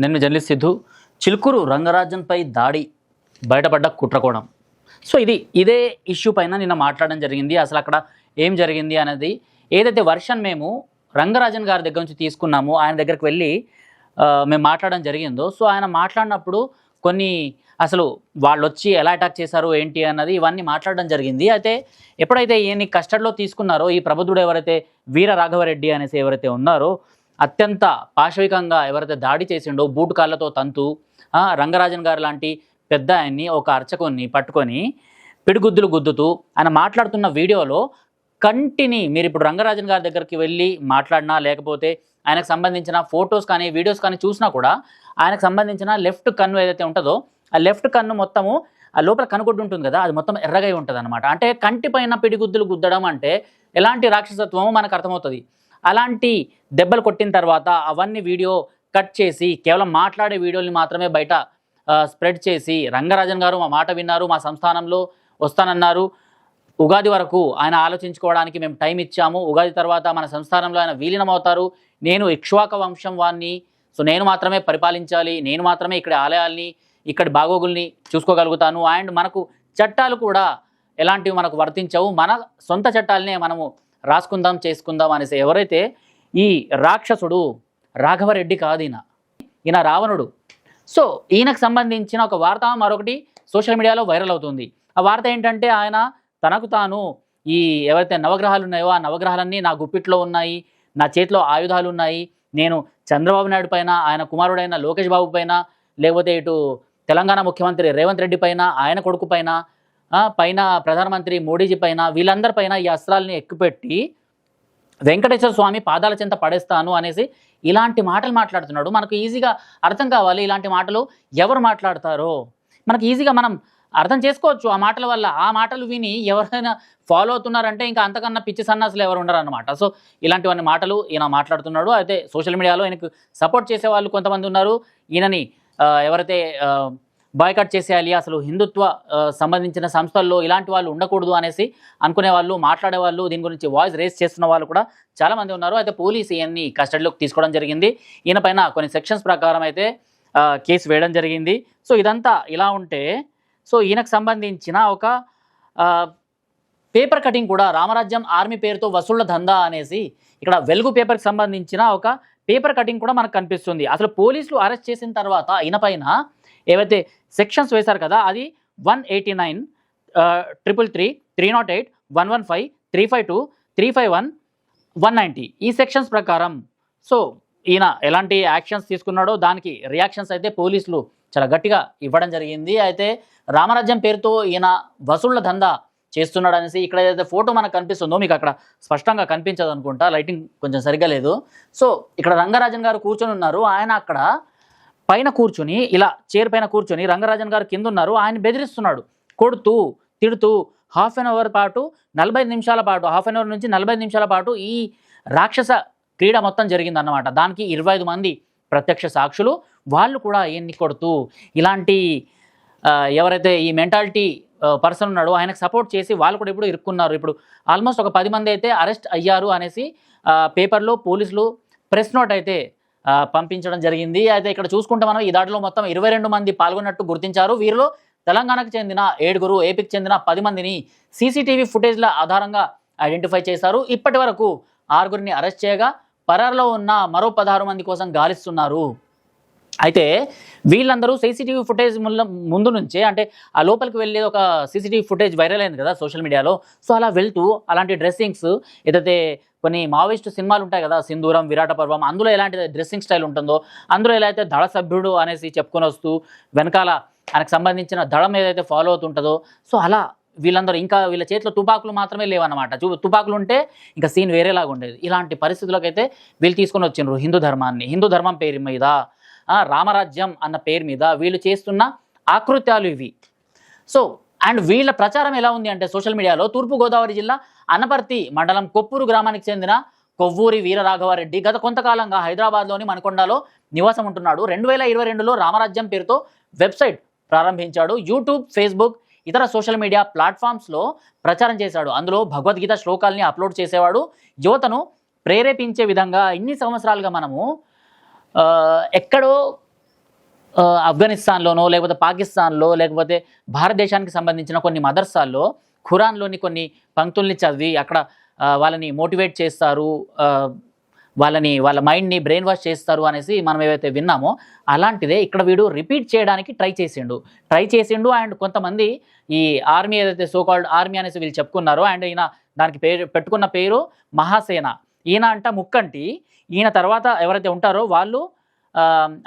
నేను జర్నలిస్ట్ సిద్ధు చిలుకూరు రంగరాజన్పై దాడి బయటపడ్డ కుట్రకోణం. సో ఇది ఇదే ఇష్యూ పైన నిన్న మాట్లాడడం జరిగింది. అసలు అక్కడ ఏం జరిగింది అనేది ఏదైతే వర్షన్ మేము రంగరాజన్ గారి దగ్గర నుంచి తీసుకున్నాము ఆయన దగ్గరికి వెళ్ళి మేము మాట్లాడడం జరిగిందో సో ఆయన మాట్లాడినప్పుడు కొన్ని అసలు వాళ్ళు వచ్చి ఎలా అటాక్ చేశారు ఏంటి అన్నది ఇవన్నీ మాట్లాడడం జరిగింది. అయితే ఎప్పుడైతే ఈయన్ని కస్టడీలో తీసుకున్నారో ఈ ప్రబుద్ధుడు ఎవరైతే వీర రాఘవరెడ్డి అనేసి ఎవరైతే ఉన్నారో అత్యంత పాశవికంగా ఎవరైతే దాడి చేసిండో బూటు కాళ్ళతో తంతు రంగరాజన్ గారు లాంటి పెద్ద ఆయన్ని ఒక అర్చకుని పట్టుకొని పిడిగుద్దులు గుద్దుతూ ఆయన మాట్లాడుతున్న వీడియోలో కంటిని మీరు ఇప్పుడు రంగరాజన్ గారి దగ్గరికి వెళ్ళి మాట్లాడినా లేకపోతే ఆయనకు సంబంధించిన ఫొటోస్ కానీ వీడియోస్ కానీ చూసినా కూడా ఆయనకు సంబంధించిన లెఫ్ట్ కన్ను ఏదైతే ఉంటుందో ఆ లెఫ్ట్ కన్ను మొత్తము ఆ లోపల కనుగొడ్డు ఉంటుంది కదా అది మొత్తం ఎర్రగా ఉంటుంది అనమాట అంటే కంటి పైన పిడిగుద్దులు గుద్దడం అంటే ఎలాంటి రాక్షసత్వమో మనకు అర్థమవుతుంది. అలాంటి దెబ్బలు కొట్టిన తర్వాత అవన్నీ వీడియో కట్ చేసి కేవలం మాట్లాడే వీడియోని మాత్రమే బయట స్ప్రెడ్ చేసి రంగరాజన్ గారు మా మాట విన్నారు మా సంస్థానంలో వస్తానన్నారు. ఉగాది వరకు ఆయన ఆలోచించుకోవడానికి మేము టైం ఇచ్చాము. ఉగాది తర్వాత మన సంస్థానంలో ఆయన విలీనం అవుతారు నేను ఇక్ష్వాక వంశం వారిని సో నేను మాత్రమే పరిపాలించాలి నేను మాత్రమే ఇక్కడ ఆలయాల్ని ఇక్కడి బాగోగుల్ని చూసుకోగలుగుతాను. అండ్ మనకు చట్టాలు కూడా ఎలాంటివి మనకు వర్తించవు. మన సొంత చట్టాలనే మనము రాసుకుందాం చేసుకుందాం అనేసి ఎవరైతే ఈ రాక్షసుడు రాఘవరెడ్డి కాదు ఈయన. ఈయన రావణుడు. సో ఈయనకు సంబంధించిన ఒక వార్త మరొకటి సోషల్ మీడియాలో వైరల్ అవుతుంది. ఆ వార్త ఏంటంటే ఆయన తనకు తాను ఈ ఎవరైతే నవగ్రహాలు ఉన్నాయో ఆ నవగ్రహాలన్నీ నా గుప్పిట్లో ఉన్నాయి నా చేతిలో ఆయుధాలు ఉన్నాయి నేను చంద్రబాబు నాయుడు పైన ఆయన కుమారుడైన లోకేష్ బాబు పైన లేకపోతే ఇటు తెలంగాణ ముఖ్యమంత్రి రేవంత్ రెడ్డి పైన ఆయన కొడుకు పైన పైన ప్రధానమంత్రి మోడీజీ పైన వీళ్ళందరి పైన ఈ అస్త్రాలని ఎక్కుపెట్టి వెంకటేశ్వర స్వామి పాదాల చెంత పడేస్తాను అనేసి ఇలాంటి మాటలు మాట్లాడుతున్నాడు. మనకు ఈజీగా అర్థం కావాలి ఇలాంటి మాటలు ఎవరు మాట్లాడతారో. మనకు ఈజీగా మనం అర్థం చేసుకోవచ్చు ఆ మాటల వల్ల. ఆ మాటలు విని ఎవరైనా ఫాలో అవుతున్నారంటే ఇంకా అంతకన్నా పిచ్చి సన్నాసులు ఎవరు ఉండరు అనమాట సో ఇలాంటివన్నీ మాటలు ఈయన మాట్లాడుతున్నాడు. అయితే సోషల్ మీడియాలో ఈయనకు సపోర్ట్ చేసే వాళ్ళు కొంతమంది ఉన్నారు. ఈయనని ఎవరైతే బాయ్కట్ చేసేయాలి అసలు హిందుత్వ సంబంధించిన సంస్థల్లో ఇలాంటి వాళ్ళు ఉండకూడదు అనేసి అనుకునే వాళ్ళు మాట్లాడే వాళ్ళు దీని గురించి వాయిస్ రేస్ చేస్తున్న వాళ్ళు కూడా చాలామంది ఉన్నారు. అయితే పోలీస్ ఈయన్ని కస్టడీలోకి తీసుకోవడం జరిగింది. ఈయన పైన కొన్ని సెక్షన్స్ ప్రకారం అయితే కేసు వేయడం జరిగింది. సో ఇదంతా ఇలా ఉంటే సో ఈయనకు సంబంధించిన ఒక పేపర్ కటింగ్ కూడా రామరాజ్యం ఆర్మీ పేరుతో వసూళ్ళ దందా అనేసి ఇక్కడ వెలుగు పేపర్కి సంబంధించిన ఒక పేపర్ కటింగ్ కూడా మనకు కనిపిస్తుంది. అసలు పోలీసులు అరెస్ట్ చేసిన తర్వాత ఈయన ఏవైతే సెక్షన్స్ వేశారు కదా అది one eighty nine triple three three nought eight one one five three five two three five one one ninety. ఈ సెక్షన్స్ ప్రకారం. సో ఈయన ఎలాంటి యాక్షన్స్ తీసుకున్నాడో దానికి రియాక్షన్స్ అయితే పోలీసులు చాలా గట్టిగా ఇవ్వడం జరిగింది. అయితే రామరాజ్యం పేరుతో ఈయన వసూళ్ళ దందా చేస్తున్నాడు అనేసి ఇక్కడ ఏదైతే ఫోటో మనకు కనిపిస్తుందో మీకు అక్కడ స్పష్టంగా కనిపించదు అనుకుంటా లైటింగ్ కొంచెం సరిగ్గా లేదు. సో ఇక్కడ రంగరాజన్ గారు కూర్చొని ఉన్నారు. ఆయన అక్కడ పైన కూర్చుని ఇలా చైర్ పైన కూర్చుని రంగరాజన్ గారు కింద ఉన్నారు ఆయన బెదిరిస్తున్నాడు. కొడుతూ తిడుతూ హాఫ్ అన్ అవర్ పాటు నలభై నిమిషాల పాటు హాఫ్ అన్ అవర్ నుంచి నలభై నిమిషాల పాటు ఈ రాక్షస క్రీడ మొత్తం జరిగిందన్నమాట. దానికి ఇరవై ఐదు మంది ప్రత్యక్ష సాక్షులు. వాళ్ళు కూడా ఎన్ని కొడుతూ ఇలాంటి ఎవరైతే ఈ మెంటాలిటీ పర్సన్ ఉన్నాడో ఆయనకు సపోర్ట్ చేసి వాళ్ళు కూడా ఇప్పుడు ఇరుక్కున్నారు. ఇప్పుడు ఆల్మోస్ట్ ఒక పది మంది అయితే అరెస్ట్ అయ్యారు అనేసి పేపర్లో పోలీసులు ప్రెస్ నోట్ అయితే పంపించడం జరిగింది. అయితే ఇక్కడ చూసుకుంటే మనం ఈ దాడిలో మొత్తం ఇరవై రెండు మంది పాల్గొన్నట్టు గుర్తించారు. వీరిలో తెలంగాణకు చెందిన ఏడుగురు ఏపీకి చెందిన పది మందిని సీసీటీవీ ఫుటేజ్ల ఆధారంగా ఐడెంటిఫై చేశారు. ఇప్పటి వరకు ఆరుగురిని అరెస్ట్ చేయగా పరారులో ఉన్న మరో పదహారు మంది కోసం గాలిస్తున్నారు. అయితే వీళ్ళందరూ సీసీటీవీ ఫుటేజ్ ముందు నుంచే అంటే ఆ లోపలికి వెళ్ళే ఒక సీసీటీవీ ఫుటేజ్ వైరల్ అయింది కదా సోషల్ మీడియాలో. సో అలా వెళ్తూ అలాంటి డ్రెస్సింగ్స్ ఏదైతే కొన్ని మావోయిస్ట్ సినిమాలు ఉంటాయి కదా సింధూరం విరాట పర్వం అందులో ఎలాంటి డ్రెస్సింగ్ స్టైల్ ఉంటుందో అందులో ఎలా అయితే దళ సభ్యుడు అనేసి చెప్పుకొని వస్తూ వెనకాల ఆయనకు సంబంధించిన దళం ఏదైతే ఫాలో అవుతుంటుందో సో అలా వీళ్ళందరూ ఇంకా వీళ్ళ చేతిలో తుపాకులు మాత్రమే లేవన్నమాట. చూ తుపాకులు ఉంటే ఇంకా సీన్ వేరేలాగా ఉండేది. ఇలాంటి పరిస్థితులకైతే వీళ్ళు తీసుకొని వచ్చిండ్రు హిందూ ధర్మాన్ని. హిందూ ధర్మం పేరు మీద రామరాజ్యం అన్న పేరు మీద వీళ్ళు చేస్తున్న ఆకృత్యాలు ఇవి. సో అండ్ వీళ్ళ ప్రచారం ఎలా ఉంది అంటే సోషల్ మీడియాలో తూర్పుగోదావరి జిల్లా అనపర్తి మండలం కొప్పూరు గ్రామానికి చెందిన కొవ్వూరి వీరరాఘవారెడ్డి గత కొంతకాలంగా హైదరాబాద్లోని మనకొండలో నివాసం ఉంటున్నాడు. రెండు వేల ఇరవై రెండులో రామరాజ్యం పేరుతో వెబ్సైట్ ప్రారంభించాడు. యూట్యూబ్ ఫేస్బుక్ ఇతర సోషల్ మీడియా ప్లాట్ఫామ్స్లో ప్రచారం చేశాడు. అందులో భగవద్గీత శ్లోకాల్ని అప్లోడ్ చేసేవాడు. యువతను ప్రేరేపించే విధంగా ఇన్ని సంవత్సరాలుగా మనము ఎక్కడో ఆఫ్ఘనిస్తాన్లోనో లేకపోతే పాకిస్తాన్లో లేకపోతే భారతదేశానికి సంబంధించిన కొన్ని మదర్సాల్లో ఖురాన్లోని కొన్ని పంక్తుల్ని చదివి అక్కడ వాళ్ళని మోటివేట్ చేస్తారు వాళ్ళని వాళ్ళ మైండ్ని బ్రెయిన్ వాష్ చేస్తారు అనేసి మనం ఏవైతే విన్నామో అలాంటిదే ఇక్కడ వీడు రిపీట్ చేయడానికి ట్రై చేసిండు. ట్రై చేసిండు అండ్ కొంతమంది ఈ ఆర్మీ ఏదైతే సోకాల్డ్ ఆర్మీ అనేసి వీళ్ళు చెప్పుకున్నారో అండ్ ఈయన దానికి పేరు పెట్టుకున్న పేరు మహాసేన. ఈయన అంట ముక్కంటి. ఈయన తర్వాత ఎవరైతే ఉంటారో వాళ్ళు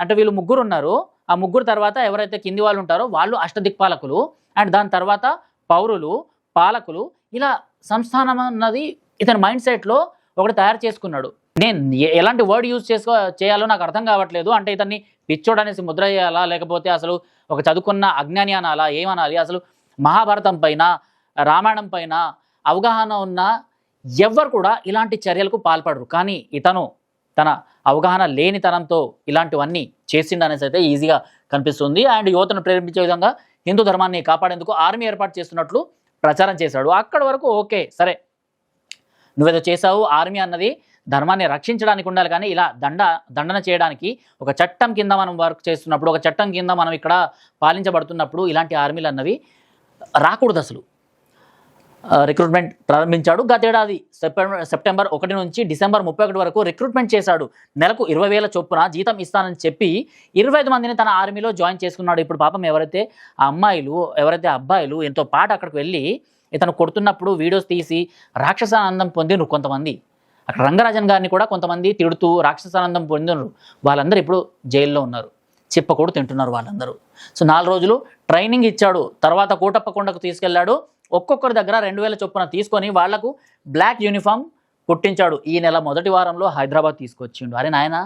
అంటే వీళ్ళు ముగ్గురు ఉన్నారు ఆ ముగ్గురు తర్వాత ఎవరైతే కింది వాళ్ళు ఉంటారో వాళ్ళు అష్టదిక్పాలకులు. అండ్ దాని తర్వాత పౌరులు పాలకులు. ఇలా సంస్థానం అన్నది ఇతని మైండ్ సెట్లో ఒకటి తయారు చేసుకున్నాడు. నేను ఎలాంటి వర్డ్ యూజ్ చేసుకో చేయాలో నాకు అర్థం కావట్లేదు. అంటే ఇతన్ని పిచ్చోడు అనేసి ముద్ర చేయాలా లేకపోతే అసలు ఒక చదువుకున్న అజ్ఞాని అనాలా? ఏమనాలి? అసలు మహాభారతం పైన రామాయణం పైన అవగాహన ఉన్న ఎవ్వరు కూడా ఇలాంటి చర్యలకు పాల్పడరు. కానీ ఇతను తన అవగాహన లేనితనంతో ఇలాంటివన్నీ చేసిండు అనేసి అయితే ఈజీగా కనిపిస్తుంది. అండ్ యువతను ప్రేరేపించే విధంగా హిందూ ధర్మాన్ని కాపాడేందుకు ఆర్మీ ఏర్పాటు చేస్తున్నట్లు ప్రచారం చేశాడు. అక్కడి వరకు ఓకే సరే. నువ్వేదో చేసావు ఆర్మీ అన్నది ధర్మాన్ని రక్షించడానికి ఉండాలి కానీ ఇలా దండ దండన చేయడానికి ఒక చట్టం కింద మనం వర్క్ చేస్తున్నప్పుడు ఒక చట్టం కింద మనం ఇక్కడ పాలించబడుతున్నప్పుడు ఇలాంటి ఆర్మీలు అన్నవి రాకూడదు అసలు. రిక్రూట్మెంట్ ప్రారంభించాడు. గతేడాది సెప్టెంబర్ సెప్టెంబర్ ఒకటి నుంచి డిసెంబర్ ముప్పై ఒకటి వరకు రిక్రూట్మెంట్ చేశాడు. నెలకు ఇరవై వేల చొప్పున జీతం ఇస్తానని చెప్పి ఇరవై ఐదు మందిని తన ఆర్మీలో జాయిన్ చేసుకున్నాడు. ఇప్పుడు పాపం ఎవరైతే ఆ అమ్మాయిలు ఎవరైతే అబ్బాయిలు ఎంతో పాటు అక్కడికి వెళ్ళి ఇతను కొడుతున్నప్పుడు వీడియోస్ తీసి రాక్షసానందం పొందినరు కొంతమంది. అక్కడ రంగరాజన్ గారిని కూడా కొంతమంది తిడుతూ రాక్షసానందం పొందినరు. వాళ్ళందరూ ఇప్పుడు జైల్లో ఉన్నారు. చెప్పకూడదు తింటున్నారు వాళ్ళందరూ. సో నాలుగు రోజులు ట్రైనింగ్ ఇచ్చాడు. తర్వాత కోటప్పకొండకు తీసుకెళ్ళాడు. ఒక్కొక్కరి దగ్గర రెండు వేల చొప్పున తీసుకొని వాళ్ళకు బ్లాక్ యూనిఫామ్ కుట్టించాడు. ఈ నెల మొదటి వారంలో హైదరాబాద్ తీసుకొచ్చిండు. అరే నాయన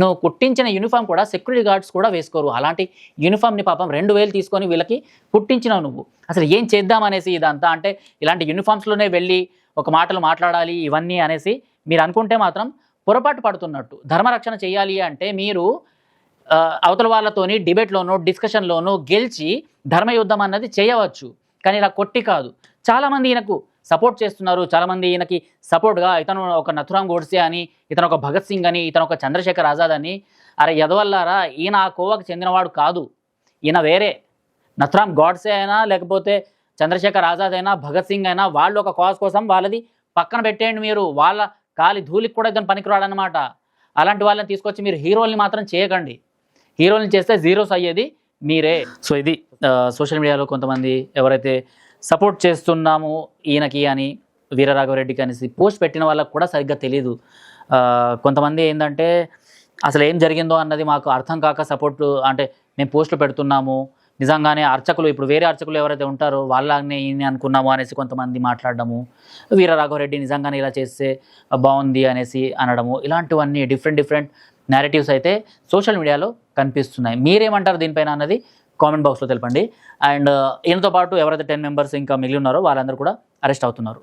నువ్వు కుట్టించిన యూనిఫామ్ కూడా సెక్యూరిటీ గార్డ్స్ కూడా వేసుకోరు. అలాంటి యూనిఫామ్ని పాపం రెండు వేలు తీసుకొని వీళ్ళకి కుట్టించినావు నువ్వు. అసలు ఏం చేద్దామనేసి ఇదంతా? అంటే ఇలాంటి యూనిఫామ్స్లోనే వెళ్ళి ఒక మాటలు మాట్లాడాలి ఇవన్నీ అనేసి మీరు అనుకుంటే మాత్రం పొరపాటు పడుతున్నట్టు. ధర్మరక్షణ చేయాలి అంటే మీరు అవతల వాళ్ళతోని డిబేట్లోనూ డిస్కషన్లోనూ గెలిచి ధర్మయుద్ధం అన్నది చేయవచ్చు. కానీ ఇలా కొట్టి కాదు. చాలామంది ఈయనకు సపోర్ట్ చేస్తున్నారు. చాలామంది ఈయనకి సపోర్ట్గా ఇతను ఒక నథురామ్ గోడ్సే అని ఇతను ఒక భగత్ సింగ్ అని ఇతను ఒక చంద్రశేఖర్ ఆజాద్ అని. అరే ఎదవల్లారా ఈయన ఆ కోవకు చెందినవాడు కాదు. ఈయన వేరే. నథురామ్ గాడ్సే అయినా లేకపోతే చంద్రశేఖర్ ఆజాద్ అయినా భగత్ సింగ్ అయినా వాళ్ళు ఒక కాజ్ కోసం వాళ్ళది పక్కన పెట్టేయండి మీరు. వాళ్ళ కాలి ధూళికి కూడా ఇతను పనికిరాడనమాట అలాంటి వాళ్ళని తీసుకొచ్చి మీరు హీరోల్ని మాత్రం చేయకండి. హీరోల్ని చేస్తే జీరోస్ అయ్యేది మీరే. సో ఇది సోషల్ మీడియాలో కొంతమంది ఎవరైతే సపోర్ట్ చేస్తున్నాము ఈయనకి అని వీరరాఘవరెడ్డికి అనేసి పోస్ట్ పెట్టిన వాళ్ళకు కూడా సరిగ్గా తెలియదు కొంతమంది ఏంటంటే అసలు ఏం జరిగిందో అన్నది మాకు అర్థం కాక సపోర్ట్ అంటే మేము పోస్టులు పెడుతున్నాము. నిజంగానే అర్చకులు ఇప్పుడు వేరే అర్చకులు ఎవరైతే ఉంటారో వాళ్ళనే ఈయన అనుకున్నాము అనేసి కొంతమంది మాట్లాడడము. వీరరాఘవరెడ్డి నిజంగానే ఇలా చేస్తే బాగుంది అనేసి అనడము. ఇలాంటివన్నీ డిఫరెంట్ డిఫరెంట్ నేరేటివ్స్ అయితే సోషల్ మీడియాలో కనిపిస్తున్నాయి. మీరేమంటారు దీనిపైన అన్నది కామెంట్ బాక్స్లో తెలపండి. అండ్ ఈయనతో పాటు ఎవరైతే టెన్ మెంబర్స్ ఇంకా మిగిలి ఉన్నారో వాళ్ళందరూ కూడా అరెస్ట్ అవుతున్నారు.